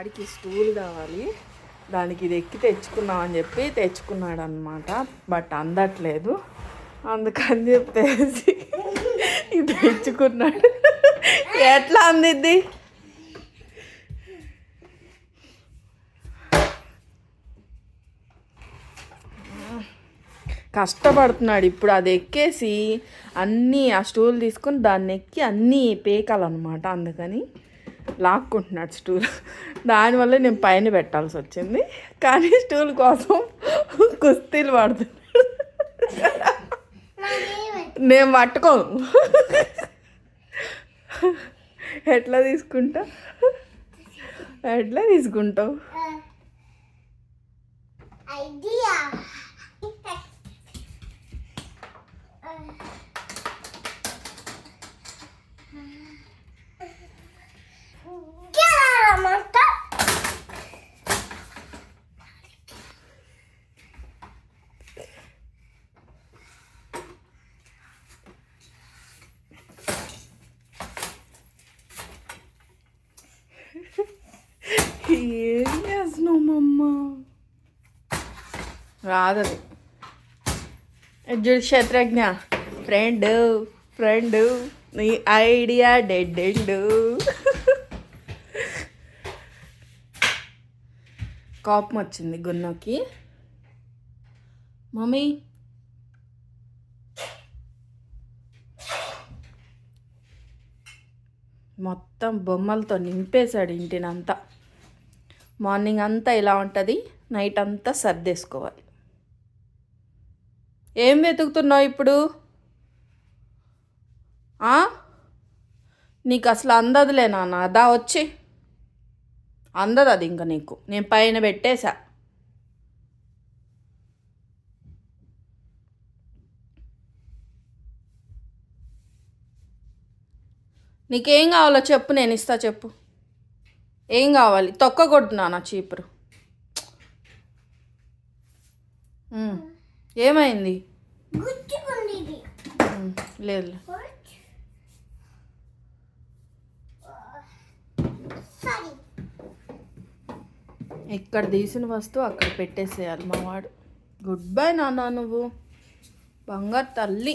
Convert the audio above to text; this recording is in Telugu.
వాడికి స్టూల్ కావాలి. దానికి ఇది ఎక్కి తెచ్చుకున్నామని చెప్పి తెచ్చుకున్నాడు అనమాట బట్ అందట్లేదు. అందుకని చెప్పేసి ఇది తెచ్చుకున్నాడు. ఎట్లా అందిద్ది? కష్టపడుతున్నాడు. ఇప్పుడు అది ఎక్కేసి అన్నీ ఆ స్టూల్ తీసుకొని దాన్ని ఎక్కి అన్నీ పేకాలన్నమాట. అందుకని లాక్కుంటున్నాడు స్టూల్. దానివల్ల నేను పైన పెట్టాల్సి వచ్చింది. కానీ స్టూల్ కోసం కుస్తీలు పడుతున్నాడు. నేను పట్టుకోను. ఎట్లా తీసుకుంటా? ఎట్లా తీసుకుంటావు? ఐడియా. ఏం చేస్తున్నావు మమ్మ రాదది చూడు శత్రుఘ్న ఫ్రెండ్ ఫ్రెండ్ నీ ఐడియా డెడ్ ఎండు కోపం వచ్చింది గున్నకి. మమ్మీ. మొత్తం బొమ్మలతో నింపేశాడు ఇంటినంతా. మార్నింగ్ అంతా ఇలా ఉంటుంది? నైట్ అంతా సర్దేసుకోవాలి. ఏం వెతుకుతున్నావు ఇప్పుడు? నీకు అసలు అందదులే నాన్న. దా వచ్చి. అందదు అది ఇంకా నీకు. నేను పైన పెట్టేశా. నీకేం కావాలో చెప్పు నేను ఇస్తా చెప్పు. ఏం కావాలి? తొక్కకూడదు నాన్న చీపురు. ఏమైంది? లేదు ఇక్కడ తీసిన వస్తువు అక్కడ పెట్టేసేయాలి మా వాడు. గుడ్ బై నాన్న నువ్వు. బంగారు తల్లి.